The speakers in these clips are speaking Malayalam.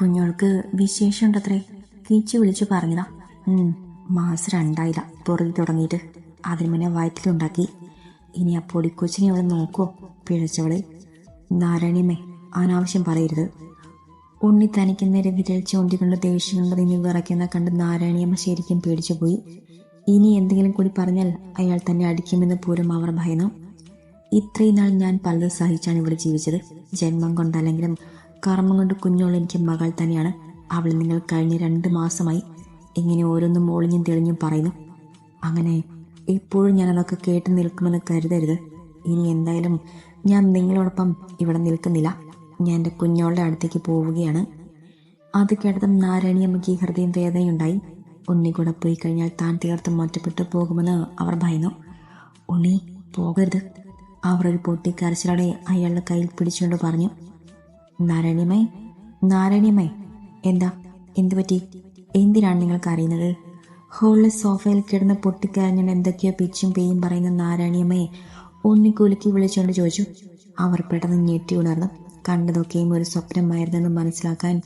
കുഞ്ഞോൾക്ക് വിശേഷമുണ്ടത്രേ? കിച്ചു വിളിച്ചു പറഞ്ഞതാ. മാസം രണ്ടായില്ല പുറകിൽ തുടങ്ങിയിട്ട്. അതിന് മുന്നേ വയറ്റിലുണ്ടാക്കി. ഇനി ആ പൊടിക്കൊച്ചിനെ അവൾ നോക്കുവോ പിഴച്ചവളെ. നാരായണിയമ്മേ അനാവശ്യം പറയരുത്. ഉണ്ണി തനിക്ക് നേരെ വിരൽ ചൂണ്ടിക്കൊണ്ട് ദേഷ്യം കൊണ്ട് നിന്ന് വിറയ്ക്കുന്ന കണ്ട് നാരായണിയമ്മ ശരിക്കും പേടിച്ചു പോയി. ഇനി എന്തെങ്കിലും കൂടി പറഞ്ഞാൽ അയാൾ തന്നെ അടിക്കുമെന്ന് പോലും അവർ ഭയന്നു. ഇത്രയും നാൾ ഞാൻ പലതും സഹിച്ചാണ് ഇവിടെ ജീവിച്ചത്. ജന്മം കൊണ്ടല്ലെങ്കിലും കർമ്മം കൊണ്ട് കുഞ്ഞോൾ എനിക്ക് മകൾ തന്നെയാണ്. അവൾ നിങ്ങൾ കഴിഞ്ഞ രണ്ട് മാസമായി ഇങ്ങനെ ഓരോന്നും ഒളിഞ്ഞും തെളിഞ്ഞും പറയുന്നു. അങ്ങനെ ഇപ്പോഴും ഞാൻ അതൊക്കെ കേട്ട് നിൽക്കുമെന്ന് കരുതരുത്. ഇനി എന്തായാലും ഞാൻ നിങ്ങളോടൊപ്പം ഇവിടെ നിൽക്കുന്നില്ല. ഞാൻ എന്റെ കുഞ്ഞോളുടെ അടുത്തേക്ക് പോവുകയാണ്. അത് കേട്ടതും നാരായണിയമ്മയ്ക്ക് ഹൃദയം വേദനയുണ്ടായി. ഉണ്ണി കൂടെ പോയി കഴിഞ്ഞാൽ താൻ തീർത്തും ഒറ്റപ്പെട്ടു പോകുമെന്ന് അവർ ഭയന്നു. ഉണ്ണി പോകരുത്. അവർ ഒരു പൊട്ടിക്കരച്ചിലോടെ അയാളുടെ കയ്യിൽ പിടിച്ചുകൊണ്ട് പറഞ്ഞു. നാരായണിയമ്മേ നാരായണിമേ എന്താ? എന്തു പറ്റി? എന്തിനാണ് നിങ്ങൾക്ക് അറിയുന്നത്? ഹോളിലെ സോഫയിൽ കിടന്ന് പൊട്ടിക്കരഞ്ഞ എന്തൊക്കെയോ പിച്ചും പേയും പറയുന്ന നാരായണിയമ്മയെ ഒന്നിക്കുലുക്കി വിളിച്ചുകൊണ്ട് ചോദിച്ചു. അവർ പെട്ടെന്ന് ഞെട്ടി ഉണർന്നു. കണ്ടതൊക്കെയും ഒരു സ്വപ്നമായിരുന്നെന്ന് മനസ്സിലാക്കാൻ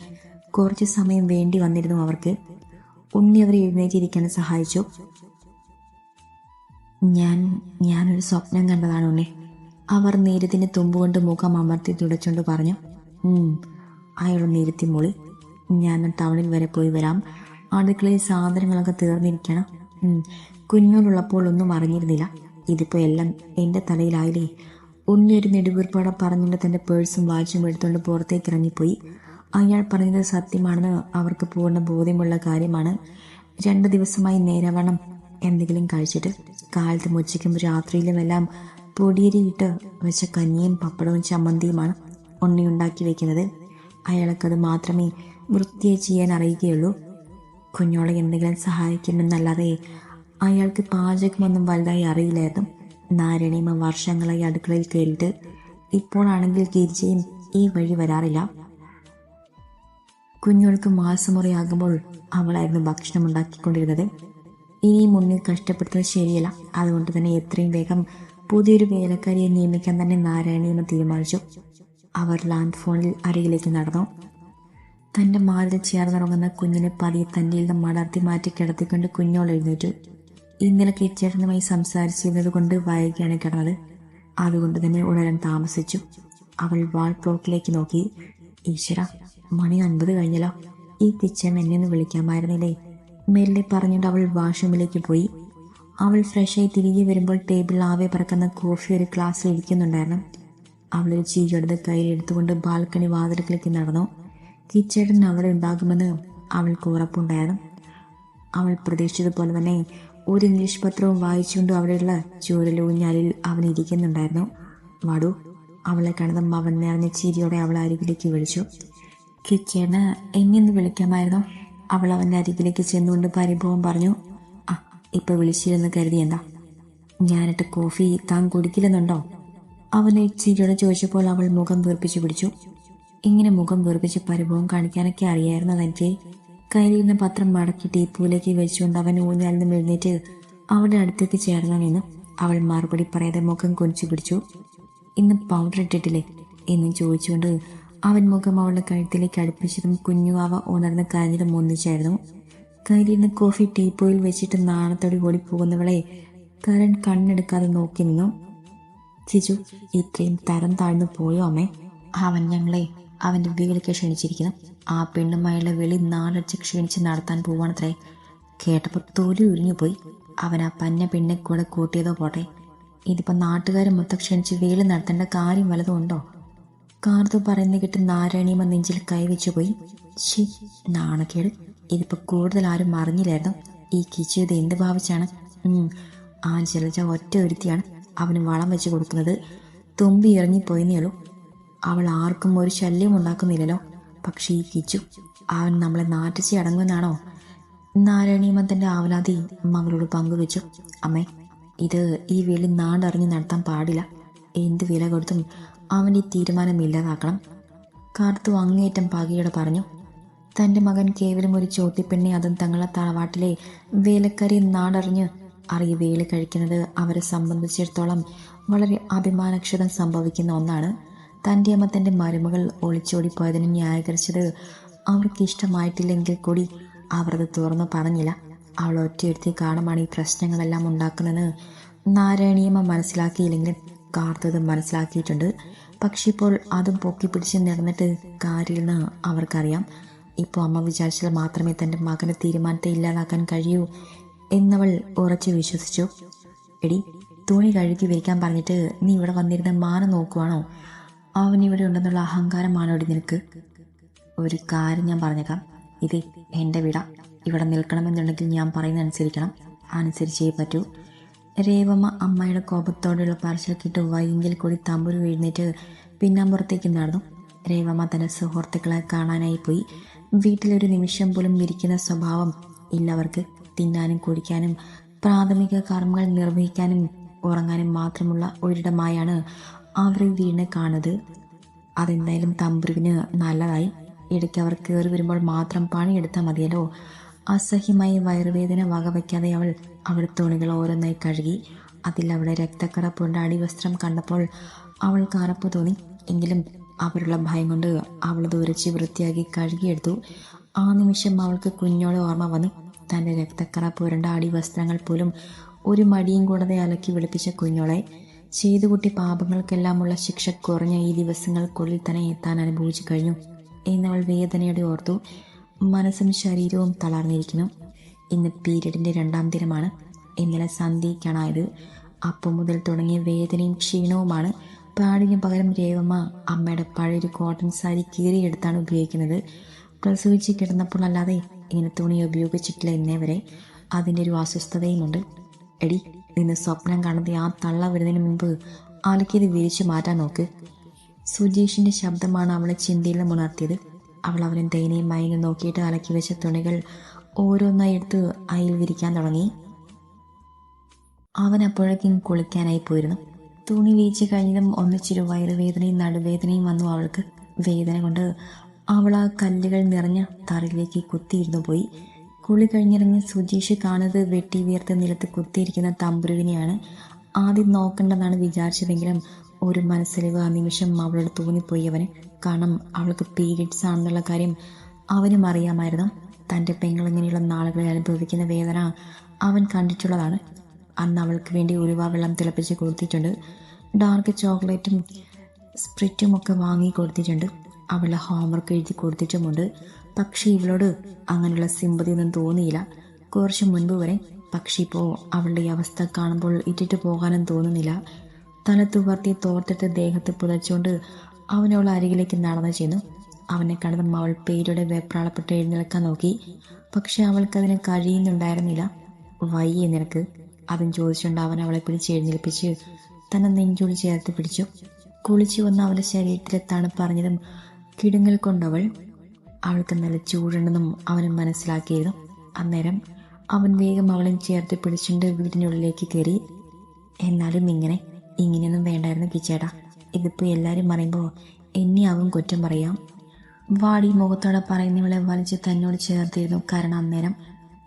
കുറച്ച് സമയം വേണ്ടി വന്നിരുന്നു അവർക്ക്. ഉണ്ണി അവരെ എഴുന്നേറ്റിരിക്കാൻ സഹായിച്ചു. ഞാൻ ഞാനൊരു സ്വപ്നം കണ്ടതാണ് ഉണ്ണി. അവർ നേരത്തിന് തുമ്പുകൊണ്ട് മുഖം അമർത്തി തുടച്ചുകൊണ്ട് പറഞ്ഞു. "ഉം." അയാൾ നീരത്തി മൂളി ഞാൻ ടൗണിൽ വരെ പോയി വരാം. അടുക്കളയിൽ സാധനങ്ങളൊക്കെ തീർന്നിരിക്കണം. കുഞ്ഞോടുള്ളപ്പോൾ ഒന്നും അറിഞ്ഞിരുന്നില്ല. ഇതിപ്പോൾ എല്ലാം എന്റെ തലയിലായില്ലേ. ഉണ്ണിയൊരു നെടുവീർപ്പോടെ പറഞ്ഞുകൊണ്ട് തന്റെ പേഴ്സും വാച്ചും എടുത്തുകൊണ്ട് പുറത്തേക്ക് ഇറങ്ങിപ്പോയി. അയാൾ പറഞ്ഞത് സത്യമാണെന്ന് അവർക്ക് പൂർണ ബോധ്യമുള്ള കാര്യമാണ്. രണ്ട് ദിവസമായി നേരവണ്ണം എന്തെങ്കിലും കഴിച്ചിട്ട് കാലത്തും ഉച്ചയ്ക്കും രാത്രിയിലും എല്ലാം പൊടിയരിയിട്ട് വെച്ച കഞ്ഞിയും പപ്പടവും ചമ്മന്തിയുമാണ്. ഉണ്ണി ഉണ്ടാക്കി വെക്കുന്നത്. അയാൾക്കത് മാത്രമേ വൃത്തിയെ ചെയ്യാൻ അറിയുകയുള്ളൂ. കുഞ്ഞോളെ എന്തെങ്കിലും സഹായിക്കണമെന്നല്ലാതെ അയാൾക്ക് പാചകമൊന്നും വലുതായി അറിയില്ലായിരുന്നു നാരായണിയമ്മ വർഷങ്ങളായി അടുക്കളയിൽ കയറിയിട്ട് ഇപ്പോഴാണെങ്കിൽ ഗിരിജയും ഈ വഴി വരാറില്ല. കുഞ്ഞോൾക്ക് മാസമുറയാകുമ്പോൾ അവളായിരുന്നു ഭക്ഷണം ഉണ്ടാക്കിക്കൊണ്ടിരുന്നത് ഇനി മുന്നിൽ കഷ്ടപ്പെടുത്തുന്നത് ശരിയല്ല. അതുകൊണ്ട് തന്നെ എത്രയും വേഗം പുതിയൊരു വേലക്കാരിയെ നിയമിക്കാൻ തന്നെ നാരായണിയമ്മ തീരുമാനിച്ചു. അവർ ലാൻഡ് ഫോണിൽ അരികിലേക്ക് നടന്നു. തന്റെ മാറിൽ ചേർന്നിറങ്ങുന്ന കുഞ്ഞിനെ പതിയെ തന്റെ ഇന്ന് മടർത്തി മാറ്റി കിടത്തിക്കൊണ്ട് കുഞ്ഞോൾ എഴുന്നേറ്റു. ഇന്നലെ കിച്ചേട്ടനുമായി സംസാരിച്ചിരുന്നത് കൊണ്ട് വൈകിയാണ് കിടന്നത്. അതുകൊണ്ട് തന്നെ ഉണരാൻ താമസിച്ചു. അവൾ വാൾ ക്ലോക്കിലേക്ക് നോക്കി. ഈശ്വര മണി അൻപത് കഴിഞ്ഞല്ലോ. ഈ കിച്ചൺ എന്നെ ഒന്ന് വിളിക്കാമായിരുന്നില്ലേ? മെല്ലെ പറഞ്ഞുകൊണ്ട് അവൾ വാഷ്റൂമിലേക്ക് പോയി. അവൾ ഫ്രഷായി തിരികെ വരുമ്പോൾ ടേബിളിൽ ആവെ പറക്കുന്ന കോഫി ഒരു ഗ്ലാസ്സിൽ ഇരിക്കുന്നുണ്ടായിരുന്നു. അവളൊരു ചീരെടുത്ത് കയ്യിൽ എടുത്തുകൊണ്ട് ബാൽക്കണി വാതിലക്കിലേക്ക് നടന്നു. കിച്ചേട്ടൻ അവിടെ ഉണ്ടാകുമെന്ന് അവൾക്ക് ഉറപ്പുണ്ടായിരുന്നു. അവൾ പ്രതീക്ഷിച്ചതുപോലെ തന്നെ ഒരു ഇംഗ്ലീഷ് പത്രവും വായിച്ചുകൊണ്ട് അവിടെയുള്ള ചൂരലൂഞ്ഞാലിൽ അവൻ ഇരിക്കുന്നുണ്ടായിരുന്നു. വാടു അവളെ കണ്ടതും അവൻ നിറഞ്ഞ ചിരിയോടെ അവൾ അരികിലേക്ക് വിളിച്ചു. കിച്ചേണ് എങ്ങനെ വിളിക്കാമായിരുന്നു. അവൾ അവന്റെ അരികിലേക്ക് ചെന്നുകൊണ്ട് പരിഭവം പറഞ്ഞു. ആ ഇപ്പൊ വിളിച്ചില്ലെന്ന് കരുതി എന്താ ഞാനിട്ട് കോഫി താൻ കുടിക്കില്ലെന്നുണ്ടോ? അവനെ ചിരിയോടെ ചോദിച്ചപ്പോൾ അവൾ മുഖം വീർപ്പിച്ചു പിടിച്ചു. ഇങ്ങനെ മുഖം വീർപ്പിച്ച് പരിഭവം കാണിക്കാനൊക്കെ അറിയായിരുന്നു അതെനിക്ക് കയ്യിലിരുന്ന പത്രം മടക്കി ടീപ്പൂലേക്ക് വെച്ചുകൊണ്ട് അവൻ ഊഞ്ഞാൽ നിന്ന് എഴുന്നേറ്റ് അവളുടെ അടുത്തേക്ക് ചേർന്നു നിന്ന് അവൾ മറുപടി പറയാതെ മുഖം കുനിച്ചു പിടിച്ചു. ഇന്ന് പൗഡർ ഇട്ടിട്ടില്ലേ? എന്നും ചോദിച്ചുകൊണ്ട് അവൻ മുഖം അവളുടെ കഴുത്തിലേക്ക് അടുപ്പിച്ചതും കുഞ്ഞു അവ ഉണർന്ന് കരഞ്ഞതും ഒന്നിച്ചായിരുന്നു. കയ്യിലിരുന്ന് കോഫി ടീപ്പോയിൽ വെച്ചിട്ട് നാണത്തോടെ ഓടി പോകുന്നവളെ കരൺ കണ്ണെടുക്കാതെ നോക്കി നിന്നു. ചിജു ഇത്രയും തരം താഴ്ന്നു പോയോ അമ്മേ? അവൻ ഞങ്ങളെ അവന്റെ വീളിക്ക് ക്ഷണിച്ചിരിക്കുന്നു. ആ പെണ്ണുമായുള്ള വെളി നാലടിച്ച് ക്ഷണിച്ച് നടത്താൻ പോവാണത്രേ. കേട്ടപ്പോൾ തൊലി ഉരിഞ്ഞു പോയി അവൻ ആ പന്ന പെണ്ണെ കൂടെ കൂട്ടിയതോ പോട്ടെ. ഇതിപ്പോൾ നാട്ടുകാരെ മൊത്തം ക്ഷണിച്ച് വേലി നടത്തേണ്ട കാര്യം വല്ലതും ഉണ്ടോ? കാർത്തു പറയുന്ന കിട്ടി നാരായണിയമ്മ നെഞ്ചിൽ കൈവച്ചു പോയി. ശി നാണക്കേട്. ഇതിപ്പോൾ കൂടുതൽ ആരും അറിഞ്ഞില്ലായിരുന്നു. ഈ കിച്ചു ഇത് എന്ത് ഭാവിച്ചാണ്? ആ ജലജ ഒറ്റ ഒരുത്തിയാണ്. അവന് വളം വെച്ച് കൊടുക്കുന്നത്. തുമ്പി ഇറങ്ങിപ്പോയെന്നേ ഉള്ളൂ. അവൾ ആർക്കും ഒരു ശല്യം ഉണ്ടാക്കുന്നില്ലല്ലോ. പക്ഷേ ഈ കിച്ചു അവൻ നമ്മളെ നാട്ടിച്ച് അടങ്ങുമെന്നാണോ? നാരായണീമൻ തന്റെ ആവലാതി മകളോട് പങ്കുവെച്ചു. അമ്മേ ഇത് ഈ വേളി നാടറിഞ്ഞ് നടത്താൻ പാടില്ല. എന്ത് വില കൊടുത്തും അവന്റെ തീരുമാനം ഇല്ലാതാക്കണം. കാർത്തു അങ്ങേറ്റം പകയോടെ പറഞ്ഞു തന്റെ മകൻ കേവലം ഒരു ചോട്ടിപ്പെണ്ണെ അതും തങ്ങളെ തറവാട്ടിലെ വേലക്കാരി നാടറിഞ്ഞ് അറിയ വേല കഴിക്കുന്നത് അവരെ സംബന്ധിച്ചിടത്തോളം വളരെ അഭിമാനക്ഷതം സംഭവിക്കുന്ന ഒന്നാണ്. തന്റെ അമ്മ തന്റെ മരുമകൾ ഒളിച്ചോടിപ്പോയതിന് ന്യായീകരിച്ചത് അവർക്ക് ഇഷ്ടമായിട്ടില്ലെങ്കിൽ കൂടി അവരത് തുറന്നു പറഞ്ഞില്ല. അവൾ ഒറ്റയൊരുത്തി കാണുമാണ് ഈ പ്രശ്നങ്ങളെല്ലാം ഉണ്ടാക്കുന്നതെന്ന് നാരായണീയമ്മ മനസ്സിലാക്കിയില്ലെങ്കിലും കാർത്തത് മനസ്സിലാക്കിയിട്ടുണ്ട്. പക്ഷെ ഇപ്പോൾ അതും പൊക്കി പിടിച്ച് നടന്നിട്ട് കാര്യമെന്ന് അവർക്കറിയാം. ഇപ്പോൾ അമ്മ വിചാരിച്ചാൽ മാത്രമേ തന്റെ മകന്റെ തീരുമാനത്തെ ഇല്ലാതാക്കാൻ കഴിയൂ. എന്നവൾ ഉറച്ചു വിശ്വസിച്ചു. എടി തുണി കഴുകി വിരിക്കാൻ പറഞ്ഞിട്ട് നീ ഇവിടെ വന്നിരുന്ന് മാനം നോക്കുവാണോ? അവൻ ഇവിടെ ഉണ്ടെന്നുള്ള അഹങ്കാരമാണോ ഇവിടെ നിനക്ക്? ഒരു കാര്യം ഞാൻ പറഞ്ഞേക്കാം. ഇത് എന്റെ വിട. ഇവിടെ നിൽക്കണമെന്നുണ്ടെങ്കിൽ ഞാൻ പറയുന്ന അനുസരിക്കണം അനുസരിച്ചേ പറ്റൂ. രേവമ്മ അമ്മയുടെ കോപത്തോടെയുള്ള പറച്ചിലക്കിട്ട് വൈകിൽ കൂടി തമ്പുരു എഴുന്നേറ്റ് പിന്നാമ്പുറത്തേക്ക് നടന്നു. രേവമ്മ തന്റെ സുഹൃത്തുക്കളെ കാണാനായി പോയി. വീട്ടിലൊരു നിമിഷം പോലും ഇരിക്കുന്ന സ്വഭാവം ഇല്ലവർക്ക് തിന്നാനും കുടിക്കാനും പ്രാഥമിക കർമ്മങ്ങൾ നിർവഹിക്കാനും ഉറങ്ങാനും മാത്രമുള്ള ഒരിടമായാണ് അവർ ഈ വീടിനെ കാണുന്നത്. അതെന്തായാലും തമ്പുരുവിന് നല്ലതായി. ഇടയ്ക്ക് അവർ കയറി വരുമ്പോൾ മാത്രം പണിയെടുത്താൽ മതിയല്ലോ. അസഹ്യമായി വയറുവേദന വകവയ്ക്കാതെ അവൾ അവൾ തുണികൾ ഓരോന്നായി കഴുകി അതിൽ അവളെ രക്തക്കറ രക്തക്കറപ്പുണ്ട് അടിവസ്ത്രം കണ്ടപ്പോൾ അവൾക്ക് അറപ്പ് തോന്നി. എങ്കിലും അവരുള്ള ഭയം കൊണ്ട് അവളത് ഉരച്ച് വൃത്തിയാക്കി കഴുകിയെടുത്തു. ആ നിമിഷം അവൾക്ക് കുഞ്ഞോളെ ഓർമ്മ വന്നു. തന്റെ രക്തക്കറ പുരണ്ട അടിവസ്ത്രങ്ങൾ പോലും ഒരു മടിയും കൂടാതെ അലക്കി വെളുപ്പിച്ച കുഞ്ഞോളെ ചെയ്തു കൂട്ടി പാപങ്ങൾക്കെല്ലാമുള്ള ശിക്ഷ കുറഞ്ഞ ഈ ദിവസങ്ങൾക്കുള്ളിൽ തന്നെ എത്താൻ അനുഭവിച്ചു കഴിഞ്ഞു. എന്നവൾ വേദനയോടെ ഓർത്തു മനസ്സും ശരീരവും തളർന്നിരിക്കുന്നു. ഇന്ന് പീരീഡിന്റെ രണ്ടാം ദിനമാണ്. ഇന്നലെ സന്ധ്യയ്ക്കാണായത്. അപ്പം മുതൽ തുടങ്ങിയ വേദനയും ക്ഷീണവുമാണ്. പാടിന് പകരം രേവമ്മ അമ്മയുടെ പഴയൊരു കോട്ടൺ സാരി കീറിയെടുത്താണ് ഉപയോഗിക്കുന്നത്. പ്രസവിച്ച് കിടന്നപ്പോൾ അല്ലാതെ ഇങ്ങനെ തുണി ഉപയോഗിച്ചിട്ടില്ല ഇന്നേ വരെ. അതിന്റെ ഒരു അസ്വസ്ഥതയുമുണ്ട്. എടി നിന്ന് സ്വപ്നം കാണാതെ ആ തള്ള വരുന്നതിന് മുമ്പ് അലക്കിയത് വിരിച്ചു മാറ്റാൻ നോക്ക്. സുജീഷിന്റെ ശബ്ദമാണ് അവളെ ചിന്തയിൽ ഉണർത്തിയത്. അവൾ അവനെ മയങ്ങി നോക്കിയിട്ട് അലക്കി വെച്ച തുണികൾ ഓരോന്നായി എടുത്ത് അയിൽ വിരിക്കാൻ തുടങ്ങി. അവൻ അപ്പോഴേക്കും കുളിക്കാനായി പോയിരുന്നു. തുണി വീഴ്ച കഴിഞ്ഞതും ഒന്നിച്ചൊരു വയറുവേദനയും നടുവേദനയും വന്നു അവൾക്ക്. വേദന കൊണ്ട് അവൾ ആ കല്ലുകൾ നിറഞ്ഞ തറയിലേക്ക് കുത്തിയിരുന്നു പോയി. കുളി കഴിഞ്ഞിറങ്ങിയ സുജീഷ് കാണുന്നത് വെട്ടി വീർത്ത് നിലത്ത് കുത്തിയിരിക്കുന്ന തമ്പുരുവിനെയാണ്. ആദ്യം നോക്കണ്ടെന്നാണ് വിചാരിച്ചതെങ്കിലും ഒരു മനസ്സിലിവ് ആ നിമിഷം അവളോട് തോന്നിപ്പോയി അവന് കാരണം അവൾക്ക് പീരീഡ്സ് ആണെന്നുള്ള കാര്യം അവനും അറിയാമായിരുന്നു. തന്റെ പെങ്ങൾ ഇങ്ങനെയുള്ള നാളുകളിൽ അനുഭവിക്കുന്ന വേദന അവൻ കണ്ടിട്ടുള്ളതാണ്. അന്ന് അവൾക്ക് വേണ്ടി ഉരുവ വെള്ളം തിളപ്പിച്ച് കൊടുത്തിട്ടുണ്ട് ഡാർക്ക് ചോക്ലേറ്റും സ്പ്രിറ്റും ഒക്കെ വാങ്ങി കൊടുത്തിട്ടുണ്ട് അവളുടെ ഹോംവർക്ക് എഴുതി കൊടുത്തിട്ടുമുണ്ട്. പക്ഷേ ഇവളോട് അങ്ങനെയുള്ള സിമ്പതി ഒന്നും തോന്നിയില്ല. കുറച്ച് മുൻപ് വരെ പക്ഷേ ഇപ്പോൾ അവളുടെ ഈ അവസ്ഥ കാണുമ്പോൾ ഇട്ടിട്ട് പോകാനും തോന്നുന്നില്ല. തല തുവർത്തി തോർത്തിട്ട് ദേഹത്ത് പുതച്ചുകൊണ്ട് അവനവൾ അരികിലേക്ക് നടന്നു ചെന്നു. അവനെ കണ്ടതും അവൾ പേരുടെ വെപ്രാളപ്പെട്ട് എഴുന്നേൽക്കാൻ നോക്കി. പക്ഷെ അവൾക്കതിന് കഴിയുന്നുണ്ടായിരുന്നില്ല. വയ്യേ നിനക്ക് അതും ചോദിച്ചുകൊണ്ട് അവൻ അവളെ പിടിച്ച് എഴുന്നേൽപ്പിച്ച് തന്നെ നെഞ്ചോട് ചേർത്ത് പിടിച്ചു. കുളിച്ചു വന്ന അവളുടെ ശരീരത്തിലെ തണുപ്പറിഞ്ഞതും കിടുങ്ങൽ കൊണ്ടവൾ അവൾക്ക് നല്ല ചൂടുണ്ടെന്നും അവൻ മനസ്സിലാക്കിയിരുന്നു അന്നേരം അവൻ വേഗം അവളെ ചേർത്ത് പിടിച്ചുകൊണ്ട് വീടിനുള്ളിലേക്ക് കയറി എന്നാലും ഇങ്ങനെ ഇങ്ങനെയൊന്നും വേണ്ടായിരുന്നു കിച്ചേട്ടാ ഇതിപ്പോൾ എല്ലാവരും പറയുമ്പോൾ എന്നെ അവൻ കുറ്റം പറയാം. വാടി മുഖത്തോടെ പറയുന്നവളെ വലിച്ച് തന്നോട് ചേർത്തിരുന്നു. കാരണം അന്നേരം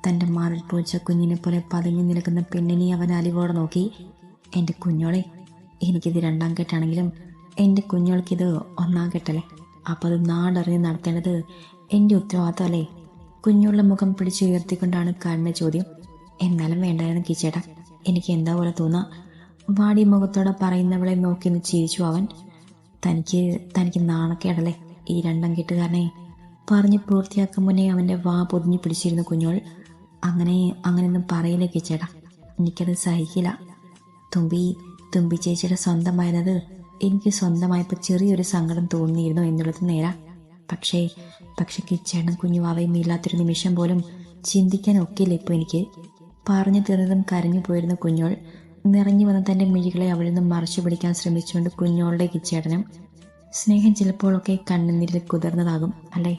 തന്റെ മാറിൽ പൂച്ച കുഞ്ഞിനെ പോലെ പതുങ്ങി നിൽക്കുന്ന പെണ്ണിനെ അവൻ അലിവോടെ നോക്കി. എന്റെ കുഞ്ഞോളെ എനിക്കിത് രണ്ടാം കെട്ടാണെങ്കിലും എന്റെ കുഞ്ഞോൾക്കിത് ഒന്നാം കെട്ടല്ലേ? അപ്പോൾ അത് നാടറിഞ്ഞ് നടത്തേണ്ടത് എന്റെ ഉത്തരവാദിത്തമല്ലേ? കുഞ്ഞുള്ള മുഖം പിടിച്ചുയർത്തിക്കൊണ്ടാണ് കാരന്റെ ചോദ്യം. എന്നാലും വേണ്ടായിരുന്നു കിച്ചേട്ട. എനിക്ക് എന്താ പോലെ തോന്നാ? വാടി മുഖത്തോടെ പറയുന്നവളെ നോക്കി ഒന്ന് ചിരിച്ചു അവൻ. തനിക്ക് തനിക്ക് നാണക്കേടല്ലേ ഈ രണ്ടാം കെട്ടുകാരനെ? പറഞ്ഞ് പൂർത്തിയാക്കും മുന്നേ അവന്റെ വാ പൊതിഞ്ഞു പിടിച്ചിരുന്നു കുഞ്ഞോൾ. അങ്ങനെ അങ്ങനെയൊന്നും പറയില്ല കിച്ചേട്ടാ. എനിക്കത് സഹിക്കില്ല. തുമ്പി തുമ്പി ചേച്ചിയുടെ സ്വന്തമായിരുന്നത് എനിക്ക് സ്വന്തമായപ്പോൾ ചെറിയൊരു സങ്കടം തോന്നിയിരുന്നു എന്നുള്ളത് നേരാ. പക്ഷേ പക്ഷെ കിച്ചേട്ടൻ കുഞ്ഞുവാവയും ഇല്ലാത്തൊരു നിമിഷം പോലും ചിന്തിക്കാൻ ഒക്കില്ല ഇപ്പോൾ എനിക്ക്. പറഞ്ഞു തീർന്നതും കരഞ്ഞു പോയിരുന്ന കുഞ്ഞോൾ നിറഞ്ഞു വന്ന തന്റെ മിഴികളെ അവളിൽ നിന്നും മറച്ചു പിടിക്കാൻ ശ്രമിച്ചുകൊണ്ട് കുഞ്ഞോളുടെ കിച്ചേടനം സ്നേഹം ചിലപ്പോഴൊക്കെ കണ്ണുനീരിൽ കുതിർന്നതാകും അല്ലേ?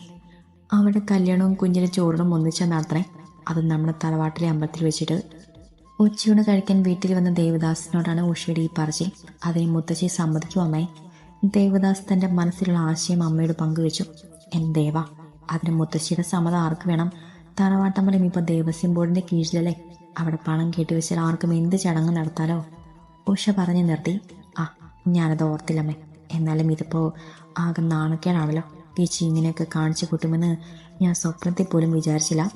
അവരുടെ കല്യാണവും കുഞ്ഞിന്റെ ചോറിനും മാത്രമേ അത് നമ്മുടെ തറവാട്ടിലെ അമ്പലത്തിൽ വെച്ചിട്ട് ഉച്ചയൂണ് കഴിക്കാൻ വീട്ടിൽ വന്ന ദേവദാസിനോടാണ് ഉഷയുടെ ഈ പറച്ചിൽ. അതിന് മുത്തശ്ശി സമ്മതിക്കും അമ്മേ. ദേവദാസ് തന്റെ മനസ്സിലുള്ള ആശയം അമ്മയോട് പങ്കുവെച്ചു. എൻ ദേവ അതിന് മുത്തശ്ശിയുടെ സമ്മതം ആർക്ക് വേണം? തറവാട്ടമ്പലം ഇപ്പോൾ ദേവസ്വം ബോർഡിന്റെ കീഴിലല്ലേ? അവിടെ പണം കെട്ടിവെച്ചാൽ ആർക്കും എന്ത് ചടങ്ങ് നടത്താലോ? ഉഷ പറഞ്ഞു നിർത്തി. ആ ഞാനത് ഓർത്തില്ലമ്മേ എന്നാലും ഇതിപ്പോൾ ആകെ നാണക്കേടാണല്ലോ. ചേച്ചി ഇങ്ങനെയൊക്കെ കാണിച്ചു കൂട്ടുമെന്ന് ഞാൻ സ്വപ്നത്തിൽ പോലും വിചാരിച്ചില്ല.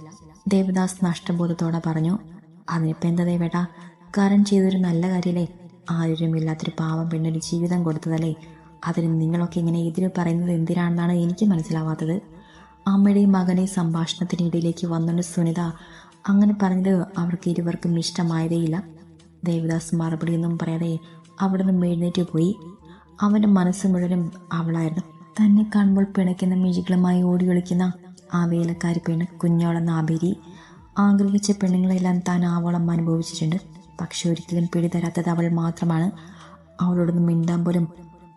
ദേവദാസ് നഷ്ടബോധത്തോടെ പറഞ്ഞു. അതിനിപ്പോൾ എന്താ ദേവേട്ട കാരണം ചെയ്തൊരു നല്ല കാര്യമല്ലേ ആരോഗ്യമില്ലാത്തൊരു പാവം പെണ്ണൊരു ജീവിതം കൊടുത്തതല്ലേ? അതിന് നിങ്ങളൊക്കെ ഇങ്ങനെ എതിര് പറയുന്നത് എന്തിനാണെന്നാണ് എനിക്ക് മനസ്സിലാവാത്തത്. അമ്മയുടെയും മകനെയും സംഭാഷണത്തിനിടയിലേക്ക് വന്നൊരു സുനിത അങ്ങനെ പറഞ്ഞത് അവർക്ക് ഇരുവർക്കും ഇഷ്ടമായതേയില്ല ദേവദാസ് മറുപടിയൊന്നും പറയാതെ അവിടെ നിന്ന് എഴുന്നേറ്റ് പോയി. അവന്റെ മനസ്സ് മുഴുവനും അവളായിരുന്നു. തന്നെ കാണുമ്പോൾ പിണയ്ക്കുന്ന മിഴികളുമായി ഓടി ഒളിക്കുന്ന ആ വേലക്കാരി പെണ്ണ് കുഞ്ഞോളെന്ന ആബേരി ആഗ്രഹിച്ച പെണ്ണുങ്ങളെല്ലാം താൻ ആവോളം അനുഭവിച്ചിട്ടുണ്ട്. പക്ഷെ ഒരിക്കലും പിടിതരാത്തത് അവൾ മാത്രമാണ്. അവളോടൊന്ന് മിണ്ടാൻ പോലും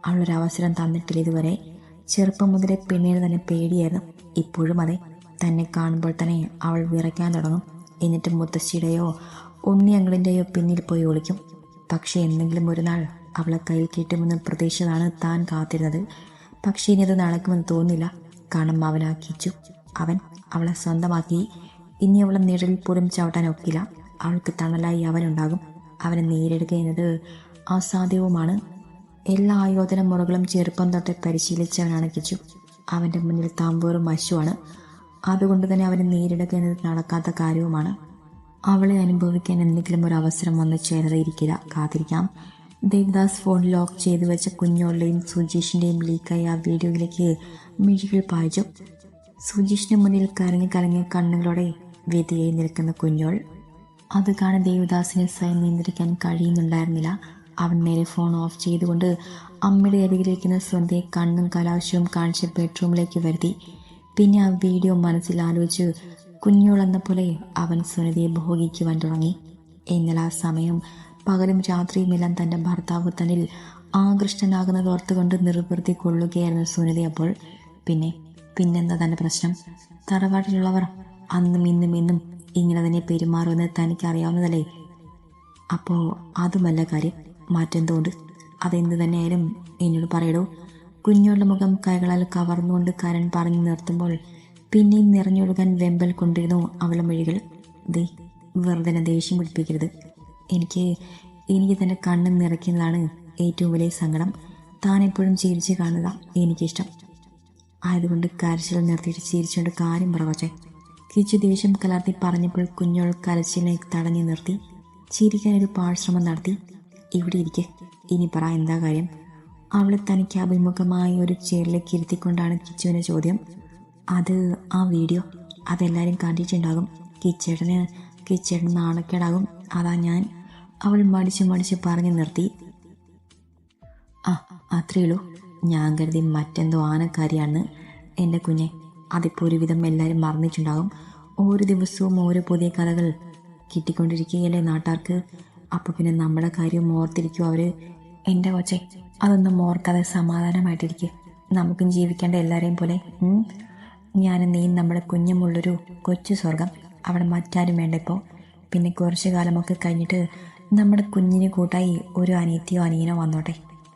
അവളൊരവസരം തന്നിട്ടില്ല ഇതുവരെ. ചെറുപ്പം മുതലേ പിന്നീട് തന്നെ പേടിയായിരുന്നു. ഇപ്പോഴും അതെ തന്നെ കാണുമ്പോൾ തന്നെ അവൾ വിറയ്ക്കാൻ തുടങ്ങും. എന്നിട്ട് മുത്തശ്ശിയുടെയോ ഉണ്ണിയങ്ങളിന്റെയോ പിന്നിൽ പോയി ഒളിക്കും. പക്ഷേ എന്തെങ്കിലും ഒരു നാൾ അവളെ കയ്യിൽ കിട്ടുമെന്ന് പ്രതീക്ഷിച്ചതാണ് താൻ കാത്തിരുന്നത്. പക്ഷേ ഇനി അത് നടക്കുമെന്ന് തോന്നില്ല കാരണം അവനാക്കിച്ചു അവൻ അവളെ സ്വന്തമാക്കി. ഇനി അവളെ നിഴലിൽ പോലും ചവിട്ടാൻ ഒക്കില്ല. അവൾക്ക് തണലായി അവനുണ്ടാകും. അവനെ നേരിടുക എന്നത് അസാധ്യവുമാണ്. എല്ലാ ആയോധന മുറകളും ചെറുപ്പം തൊട്ട് പരിശീലിച്ചവനാണ് കിച്ചു. അവന്റെ മുന്നിൽ താമ്പൂറും മശുവാണ് അതുകൊണ്ട് തന്നെ അവനെ നേരിടുക എന്നത് നടക്കാത്ത കാര്യവുമാണ്. അവളെ അനുഭവിക്കാൻ എന്തെങ്കിലും ഒരു അവസരം വന്ന് ചേരാതിരിക്കില്ല. കാത്തിരിക്കാം. ദേവദാസ് ഫോൺ ലോക്ക് ചെയ്തു വെച്ച കുഞ്ഞോളുടെയും സുജീഷിന്റെയും ലീക്കായി ആ വീഡിയോയിലേക്ക് മിഴികൾ പായിച്ചു സുജീഷിന് മുന്നിൽ കരഞ്ഞ് കലങ്ങിയ കണ്ണുകളോടെ വ്യതിയായി നിൽക്കുന്ന കുഞ്ഞോൾ അത് കാണാൻ ദേവദാസിനെ സ്വയം നിയന്ത്രിക്കാൻ കഴിയുന്നുണ്ടായിരുന്നില്ല. അവൻ നേരെ ഫോൺ ഓഫ് ചെയ്തുകൊണ്ട് അമ്മയുടെ അരികിലിരിക്കുന്ന സ്വന്തയെ കണ്ണും കലാശവും കാണിച്ച് ബെഡ്റൂമിലേക്ക് വരുത്തി. പിന്നെ ആ വീഡിയോ മനസ്സിൽ ആലോചിച്ച് കുഞ്ഞോളെന്ന പോലെ അവൻ സുനിതയെ ഭോഗിക്കുവാൻ തുടങ്ങി. എന്നാൽ ആ സമയം പകലും രാത്രിയുമെല്ലാം തന്റെ ഭർത്താവ് തന്നിൽ ആകൃഷ്ടനാകുന്നത് ഓർത്തുകൊണ്ട് നിർവൃത്തി കൊള്ളുകയായിരുന്നു സുനിത അപ്പോൾ. പിന്നെ പിന്നെന്താ തന്റെ പ്രശ്നം? തറവാട്ടിലുള്ളവർ അന്നും ഇന്നും ഇന്നും ഇങ്ങനെ തന്നെ പെരുമാറുമെന്ന് തനിക്ക് അറിയാവുന്നതല്ലേ അപ്പോൾ അതുമല്ല കാര്യം? മാറ്റെന്തുകൊണ്ട് അതെന്ത് തന്നെയായാലും എന്നോട് പറയടോ. കുഞ്ഞോളുടെ മുഖം കൈകളാൽ കവർന്നുകൊണ്ട് കരൺ പറഞ്ഞു നിർത്തുമ്പോൾ പിന്നെയും നിറഞ്ഞൊഴുകാൻ വെമ്പൽ കൊണ്ടിരുന്നു അവളുടെ മൊഴികൾ. ദേ വെറുതെ ദേഷ്യം പിടിപ്പിക്കരുത്. എനിക്ക് എനിക്ക് തന്നെ കണ്ണ് നിറയ്ക്കുന്നതാണ് ഏറ്റവും വലിയ സങ്കടം. താൻ എപ്പോഴും ചിരിച്ച് കാണുക എനിക്കിഷ്ടം. ആയതുകൊണ്ട് കരച്ചിൽ നിർത്തിയിട്ട് ചിരിച്ചുകൊണ്ട് കാര്യം പറവച്ചേ കിച്ചു ദേഷ്യം കലർത്തി പറഞ്ഞപ്പോൾ കുഞ്ഞോൾ കരച്ചിനെ തടഞ്ഞു നിർത്തി ചിരിക്കാൻ ഒരു പാഴ്ശ്രമം നടത്തി ഇവിടെ ഇരിക്കെ ഇനി പറ എന്താ കാര്യം? അവളെ തനിക്ക് അഭിമുഖമായി ഒരു ചെയറിലേക്ക് ഇരുത്തിക്കൊണ്ടാണ് കിച്ചുവിന്റെ ചോദ്യം. അത് ആ വീഡിയോ അതെല്ലാവരും കണ്ടിട്ടുണ്ടാകും. കിച്ചേട്ടന് കിച്ചേട്ടൻ നാണക്കേടാകും. അതാ ഞാൻ. അവൾ മടിച്ച് മടിച്ച് പറഞ്ഞു നിർത്തി. ആ അത്രയുള്ളൂ ഞാൻ കരുതി മറ്റെന്തോ ആനക്കാരിയാണ് എന്റെ കുഞ്ഞെ അതിപ്പോൾ ഒരുവിധം എല്ലാവരും മറന്നിട്ടുണ്ടാകും. ഓരോ ദിവസവും ഓരോ പുതിയ കഥകൾ കിട്ടിക്കൊണ്ടിരിക്കുകയല്ലേ നാട്ടാർക്ക്? അപ്പോൾ പിന്നെ നമ്മുടെ കാര്യം ഓർത്തിരിക്കും അവർ എന്റെ കൊച്ചെ അതൊന്നും ഓർക്കാതെ സമാധാനമായിട്ടിരിക്കുക നമുക്കും ജീവിക്കേണ്ട എല്ലാവരെയും പോലെ ഞാനും നീയും നമ്മുടെ കുഞ്ഞുമുള്ളൊരു കൊച്ചു സ്വർഗം. അവിടെ മറ്റാരും വേണ്ട ഇപ്പോൾ പിന്നെ കുറച്ച് കാലമൊക്കെ കഴിഞ്ഞിട്ട് നമ്മുടെ കുഞ്ഞിന് കൂട്ടായി ഒരു അനിയത്തിയോ അനിയനോ വന്നോട്ടെ.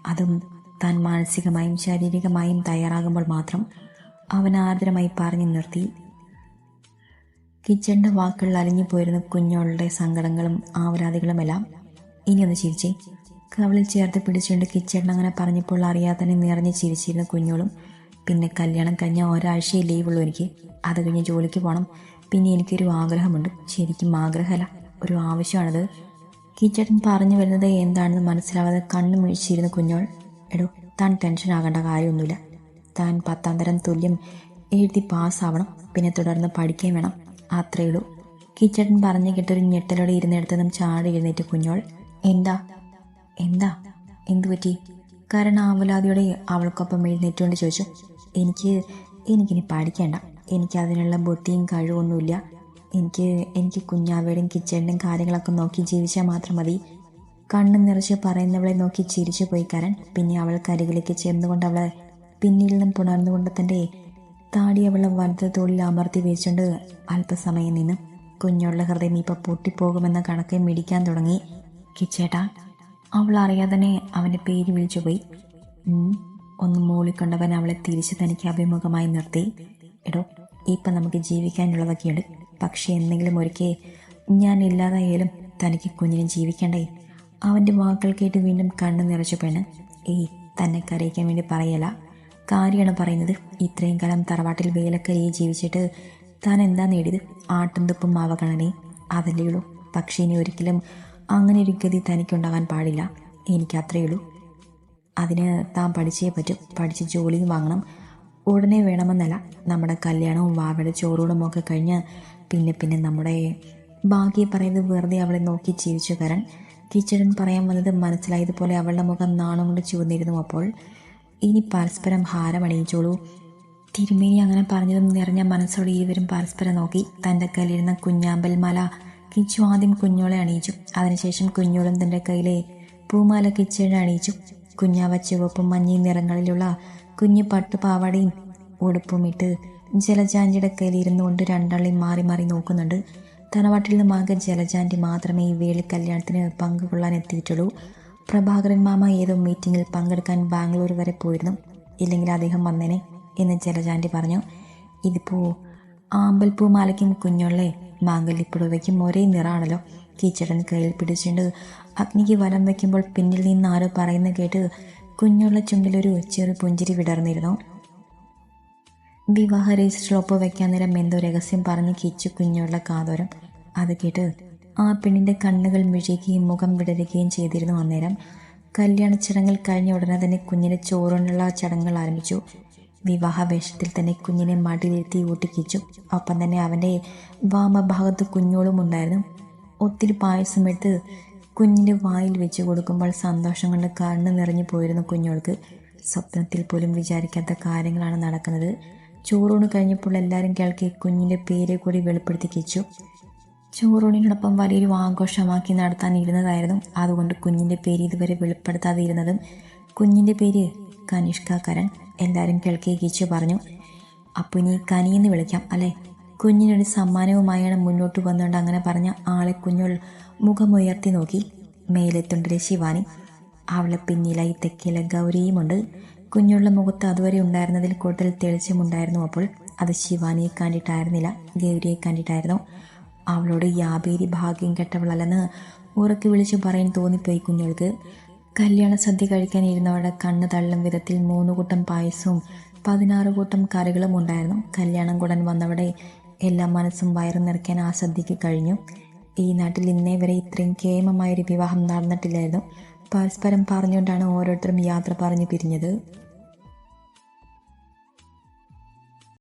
അതും താൻ മാനസികമായും ശാരീരികമായും തയ്യാറാകുമ്പോൾ മാത്രം. അവൻ ആർദ്രമായി പറഞ്ഞു നിർത്തി. കിച്ചണിന്റെ വാക്കുകളിൽ അലിഞ്ഞു പോയിരുന്ന കുഞ്ഞോളുടെ സങ്കടങ്ങളും ആവരാധികളുമെല്ലാം ഇനി ഒന്ന് ചിരിച്ചേ. കവളിൽ ചേർത്ത് പിടിച്ചുകൊണ്ട് കിച്ചേട്ടൻ അങ്ങനെ പറഞ്ഞപ്പോൾ അറിയാതെ തന്നെ നിറഞ്ഞ് ചിരിച്ചിരുന്ന കുഞ്ഞോളും പിന്നെ കല്യാണം കഴിഞ്ഞ ഒരാഴ്ചയെ ലീവുള്ളൂ എനിക്ക്. അത് കഴിഞ്ഞ് ജോലിക്ക് പോകണം പിന്നെ എനിക്കൊരു ആഗ്രഹമുണ്ട്. ശരിക്കും ആഗ്രഹമല്ല ഒരു ആവശ്യമാണത്. കിച്ചേട്ടൻ പറഞ്ഞു വരുന്നത് എന്താണെന്ന് മനസ്സിലാവാതെ കണ്ണു മിഴിച്ചിരുന്ന കുഞ്ഞോൾ എടോ താൻ ടെൻഷൻ ആകേണ്ട കാര്യമൊന്നുമില്ല. താൻ പത്താം തരം തുല്യം എഴുതി പാസ്സാവണം. പിന്നെ തുടർന്ന് പഠിക്കുകയും വേണം. അത്രയേ ഉള്ളൂ. കിച്ചേട്ടൻ പറഞ്ഞു കേട്ടൊരു ഞെട്ടലോടെ ഇരുന്നിടത്തുനിന്നും ചാടി എഴുന്നേറ്റ് കുഞ്ഞോൾ എന്താ? എന്താ? എന്തു പറ്റി? കാരണം ആവലാതിയോടെ അവൾക്കൊപ്പം എഴുന്നേറ്റുകൊണ്ട് ചോദിച്ചു എനിക്ക് എനിക്കിനി പഠിക്കേണ്ട. എനിക്ക് അതിനുള്ള ബുദ്ധിയും കഴിവൊന്നുമില്ല. എനിക്ക് എനിക്ക് കുഞ്ഞാവയുടെയും കിച്ചണിന്റെയും കാര്യങ്ങളൊക്കെ നോക്കി ജീവിച്ചാൽ മാത്രം മതി. കണ്ണു നിറച്ച് പറയുന്നവളെ നോക്കി ചിരിച്ചു പോയി കരൺ പിന്നെ അവൾ കരികിലേക്ക് ചേർന്നുകൊണ്ട് അവളെ പിന്നിൽ നിന്നും പുണർന്നുകൊണ്ട് തന്റെ താടി അവളെ തോളിൽ അമർത്തി വെച്ചുകൊണ്ട് അല്പസമയം നിന്ന് കുഞ്ഞുള്ള ഹൃദയം ഇപ്പൊ പൊട്ടിപ്പോകുമെന്ന കണക്കെ മിടിക്കാൻ തുടങ്ങി. കിച്ചേട്ടാ അവൾ അറിയാതെ തന്നെ അവന്റെ പേര് വിളിച്ചുപോയി ഉം. ഒന്ന് മൂളിക്കൊണ്ടവൻ അവളെ തിരിച്ച് തനിക്ക് അഭിമുഖമായി നിർത്തി. എടോ ഇപ്പം നമുക്ക് ജീവിക്കാനുള്ളതൊക്കെയുണ്ട് പക്ഷേ എന്തെങ്കിലും ഒരിക്കൽ ഞാൻ ഇല്ലാതായാലും തനിക്ക് കുഞ്ഞിനെ ജീവിക്കണ്ടേ? അവന്റെ വാക്കുകൾ കേട്ട് വീണ്ടും കണ്ണു നിറച്ചു പെണ്ണ്. ഏയ് തന്നെ കരയിക്കാൻ വേണ്ടി പറയല. കാര്യമാണ് പറയുന്നത്. ഇത്രയും കാലം തറവാട്ടിൽ വേലക്കരിയെ ജീവിച്ചിട്ട് താൻ എന്താ നേടിയത്? ആട്ടും തുപ്പും മാവകണനെ. അതല്ലേ ഉള്ളൂ. പക്ഷേ ഇനി ഒരിക്കലും അങ്ങനെ ഒരു ഗതി തനിക്കുണ്ടാകാൻ പാടില്ല. എനിക്ക് അത്രയേ ഉള്ളൂ. അതിന് താൻ പഠിച്ചേ പറ്റും. പഠിച്ച് ജോലിയും വാങ്ങണം. ഉടനെ വേണമെന്നല്ല. നമ്മുടെ കല്യാണവും വാവയുടെ ചോറൂടും ഒക്കെ കഴിഞ്ഞ് പിന്നെ പിന്നെ നമ്മുടെ ഭാഗ്യ പറയുന്നത് വെറുതെ അവളെ നോക്കി ചിരിച്ചു കരൻ. കിച്ചടൻ പറയാൻ വന്നത് മനസ്സിലായതുപോലെ അവളുടെ മുഖം നാണം കൊണ്ട് ചുവന്നിരുന്നു അപ്പോൾ ഇനി പരസ്പരം ഹാരമണിയിച്ചോളൂ. തിരുമേനി അങ്ങനെ പറഞ്ഞതും നിറഞ്ഞ മനസ്സോടെ ഇരുവരും പരസ്പരം നോക്കി. തന്റെ കയ്യിലിരുന്ന കുഞ്ഞാമ്പൽ മാല കിച്ചു ആദ്യം കുഞ്ഞോളെ അണിയിച്ചു. അതിനുശേഷം കുഞ്ഞോളും തന്റെ കയ്യിലെ പൂമാല കിച്ചേഴ അണിയിച്ചു. കുഞ്ഞാവ ചുവപ്പും മഞ്ഞയും നിറങ്ങളിലുള്ള കുഞ്ഞു പട്ടുപാവാടയും ഉടുപ്പും ഇട്ട് കയ്യിലിരുന്നു കൊണ്ട് രണ്ടാളെയും മാറി മാറി നോക്കുന്നുണ്ട്. തറവാട്ടിൽ നിന്ന് ആകെ ജലജാന്റി മാത്രമേ ഈ വേളി കല്യാണത്തിന് പങ്കുകൊള്ളാൻ എത്തിയിട്ടുള്ളൂ. പ്രഭാകരൻ മാമ ഏതോ മീറ്റിങ്ങിൽ പങ്കെടുക്കാൻ ബാംഗ്ലൂർ വരെ പോയിരുന്നു. ഇല്ലെങ്കിൽ അദ്ദേഹം വന്നേനെ എന്ന് ജലജാന്റി പറഞ്ഞു. ഇതിപ്പോൾ ആമ്പൽപ്പൂ മാലയ്ക്കും കുഞ്ഞുള്ളേ മാങ്കല്യപ്പുടവയ്ക്കും ഒരേ നിറാണല്ലോ. കീച്ചടൻ കയ്യിൽ പിടിച്ചുകൊണ്ട് അഗ്നിക്ക് വലം വയ്ക്കുമ്പോൾ പിന്നിൽ നിന്ന് ആരോ പറയുന്ന കേട്ട് കുഞ്ഞുള്ള ചുണ്ടിലൊരു ചെറു പുഞ്ചിരി വിടർന്നിരുന്നു. വിവാഹ രജിസ്റ്ററിൽ ഒപ്പ് വയ്ക്കാൻ നേരം എന്തോ രഹസ്യം പറഞ്ഞ് കീച്ചു കുഞ്ഞുള്ള കാതോരം. അത് കേട്ട് ആ പെണ്ണിന്റെ കണ്ണുകൾ മിഴിയുകയും മുഖം വിടരുകയും ചെയ്തിരുന്നു അന്നേരം. കല്യാണ ചടങ്ങിൽ കഴിഞ്ഞ ഉടനെ തന്നെ കുഞ്ഞിനെ ചോറുള്ള ചടങ്ങുകൾ ആരംഭിച്ചു. വിവാഹ വേഷത്തിൽ തന്നെ കുഞ്ഞിനെ മടിയിലിരുത്തി ഊട്ടിക്കിച്ചു. ഒപ്പം തന്നെ അവന്റെ വാമഭാഗത്ത് കുഞ്ഞോളും ഉണ്ടായിരുന്നു. ഒത്തിരി പായസം എടുത്ത് കുഞ്ഞിന്റെ വായിൽ വെച്ച് കൊടുക്കുമ്പോൾ സന്തോഷം കൊണ്ട് കണ്ണ് നിറഞ്ഞു പോയിരുന്നു കുഞ്ഞോൾക്ക്. സ്വപ്നത്തിൽ പോലും വിചാരിക്കാത്ത കാര്യങ്ങളാണ് നടക്കുന്നത്. ചോറൂണ് കഴിഞ്ഞപ്പോൾ എല്ലാവരും കേൾക്കി കുഞ്ഞിന്റെ പേര് കൂടി വെളിപ്പെടുത്തി കിച്ചു. ചോറൂണിനോടൊപ്പം വലിയൊരു ആഘോഷമാക്കി നടത്താൻ ഇരുന്നതായിരുന്നു അതുകൊണ്ട് കുഞ്ഞിന്റെ പേര് ഇതുവരെ വെളിപ്പെടുത്താതെ ഇരുന്നതും കുഞ്ഞിന്റെ പേര് കനിഷ്ക കരൺ എല്ലാവരും കേൾക്കി കീച്ചു പറഞ്ഞു. അപ്പോൾ ഇനി എന്ന് വിളിക്കാം അല്ലേ? കുഞ്ഞിനൊരു സമ്മാനവുമായാണ് മുന്നോട്ട് വന്നുകൊണ്ട് അങ്ങനെ പറഞ്ഞ ആളെ കുഞ്ഞുൾ മുഖമുയർത്തി നോക്കി. മേലെത്തുണ്ടിലെ ശിവാനി? അവളെ പിന്നിലായി തെക്കിലെ ഗൗരിയുമുണ്ട്. കുഞ്ഞുള്ള മുഖത്ത് അതുവരെ ഉണ്ടായിരുന്നതിൽ കൂടുതൽ തെളിച്ചമുണ്ടായിരുന്നു അപ്പോൾ. അത് ശിവാനിയെ കണ്ടിട്ടായിരുന്നില്ല ഗൗരിയെ കണ്ടിട്ടായിരുന്നു. അവളോട് യാബേരി ഭാഗ്യം കെട്ടവളല്ലെന്ന് ഉറക്കി വിളിച്ചു പറയാൻ തോന്നിപ്പോയി കുഞ്ഞുൾക്ക് കല്യാണ സദ്യ കഴിക്കാൻ ഇരുന്നവരുടെ കണ്ണ് തള്ളും വിധത്തിൽ മൂന്ന് കൂട്ടം പായസവും പതിനാറ് കൂട്ടം കറികളും ഉണ്ടായിരുന്നു. കല്യാണം കൂടാൻ വന്നവിടെ എല്ലാ മനസ്സും വയറും നിറയ്ക്കാൻ ആ സദ്യക്ക് കഴിഞ്ഞു. ഈ നാട്ടിൽ ഇന്നേ വരെ ഇത്രയും കേമമായൊരു വിവാഹം നടന്നിട്ടില്ലായിരുന്നു. പരസ്പരം പറഞ്ഞുകൊണ്ടാണ് ഓരോരുത്തരും യാത്ര പറഞ്ഞു പിരിഞ്ഞത്.